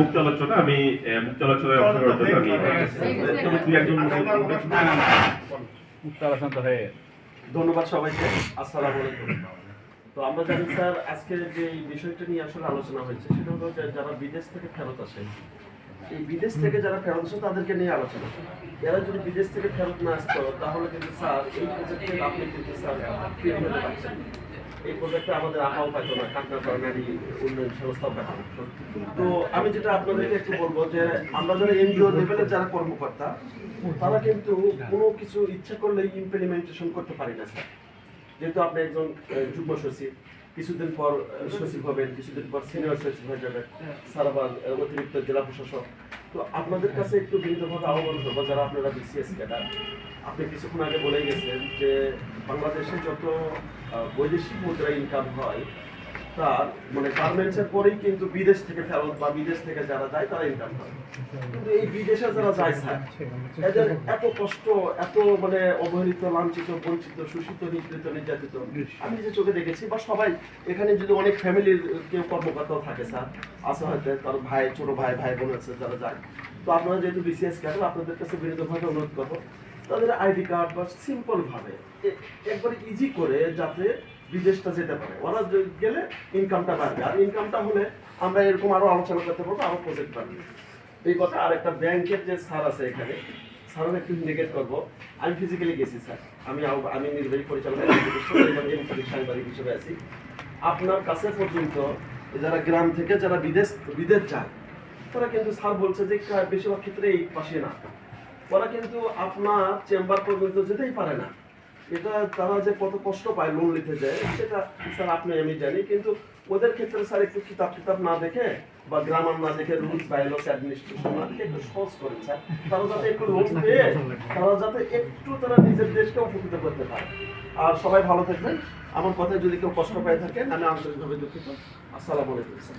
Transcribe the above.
মুক্ত আলোচনা আমি মুক্ত আলোচনায় অংশগ্রহণ করতে আমি দুই একজন মুক্ত আলোচনা তো হয়ে ধন্যবাদ সবাইকে। আসসালামু আলাইকুম। তো আমরা জানি স্যার আজকে যে বিষয়টা নিয়ে আসলে আলোচনা হয়েছে সেটা হলো যারা বিদেশ থেকে ফেরত আসে এই বিদেশ থেকে যারা ফেরত আসে তাদেরকে নিয়ে আলোচনা। এরা যদি বিদেশ থেকে ফেরত না আসতো তাহলে কিন্তু স্যার এই প্রজেক্টে আপনি কিন্তু স্যার ফিরে হতে পারছেন এই প্রজেক্টে আমাদের পাইতো না উন্নয়ন সংস্থাও পাইতো তো আমি যেটা আপনাদেরকে একটু বলব যে আমরা যারা এনজিও লেভেলের যারা কর্মকর্তা তারা কিন্তু কোনো কিছু ইচ্ছা করলে ইমপ্লিমেন্টেশন করতে পারি না স্যার। যেহেতু আপনি একজন যুগ্ম সচিব কিছুদিন পর সচিব হবেন কিছুদিন পর সিনিয়র সচিব হয়ে যাবেন। স্যার আবার অতিরিক্ত জেলা প্রশাসক তো আপনাদের কাছে একটু বিনীতভাবে আহ্বান করব, যারা আপনারা বিসিএস ক্যাডার, আপনি কিছুক্ষণ আগে বলে গেছেন যে বাংলাদেশে যত বৈদেশিক মুদ্রা ইনকাম হয় মানে গার্মেন্টসের পরেই কিন্তু বিদেশ থেকে ফেরত বা বিদেশ থেকে যারা যায়, তারা ইনকাম করে। কিন্তু এই বিদেশে যারা যায় স্যার এদের এত কষ্ট, এত মানে অবহেলিত, লাঞ্ছিত, বঞ্চিত, শোষিত নিগৃহীত নির্যাতিত। আমি চোখে দেখেছি, বা সবাই, এখানে যদি অনেক ফ্যামিলির কেউ কর্মকর্তাও থাকে, স্যার, আছে হয়তো, তার ভাই, ছোট ভাই ভাই বোন আছে যারা যায়। তো আপনারা যেহেতু বিসিএস ক্যাডার আপনাদের কাছে বিনীতভাবে অনুরোধ করব তাদের আইডি কার্ড বা সিম্পল ভাবে একবারে ইজি করে যাতে বিদেশটা যেতে পারে। ওরা গেলে ইনকামটা বাড়বে। আর ইনকামটা হলে আমরা এরকম আরও আলোচনা করতে পারব, আরও প্রজেক্ট বাড়বে। এই কথা আর একটা ব্যাংকের যে স্যার আছে এখানে স্যারের একটু ইন্ডিকেট করব। আমি ফিজিক্যালি গেছি, স্যার। আমি আমি নির্বাহী সাংবাদিক হিসেবে আছি। আপনার কাছে পর্যন্ত যারা গ্রাম থেকে যারা বিদেশ বিদেশ যায়, তারা কিন্তু স্যার বলছে যে বেশিরভাগ ক্ষেত্রে এই পাশে না। ওরা কিন্তু আপনার চেম্বার পর্যন্ত যেতেই পারে না। এটা তারা যে কত কষ্ট পায় লোন নিতে যায় সেটা স্যার আপনি আমি জানি, কিন্তু ওদের ক্ষেত্রে স্যার একটু কিতাব কিতাব না দেখে বা গ্রামার না দেখে রুলস বাইলস অ্যাডমিনিস্ট্রেশন না দেখে একটু সহজ করেন স্যার। তারা যাতে একটু লোন পেয়ে, তারা যাতে একটু তারা নিজের দেশকে উপকৃত করতে পারে। আর সবাই ভালো থাকবেন। আমার কথায় যদি কেউ কষ্ট পেয়ে থাকেন, আমি আন্তরিকভাবে দুঃখিত। আসসালামু আলাইকুম, স্যার।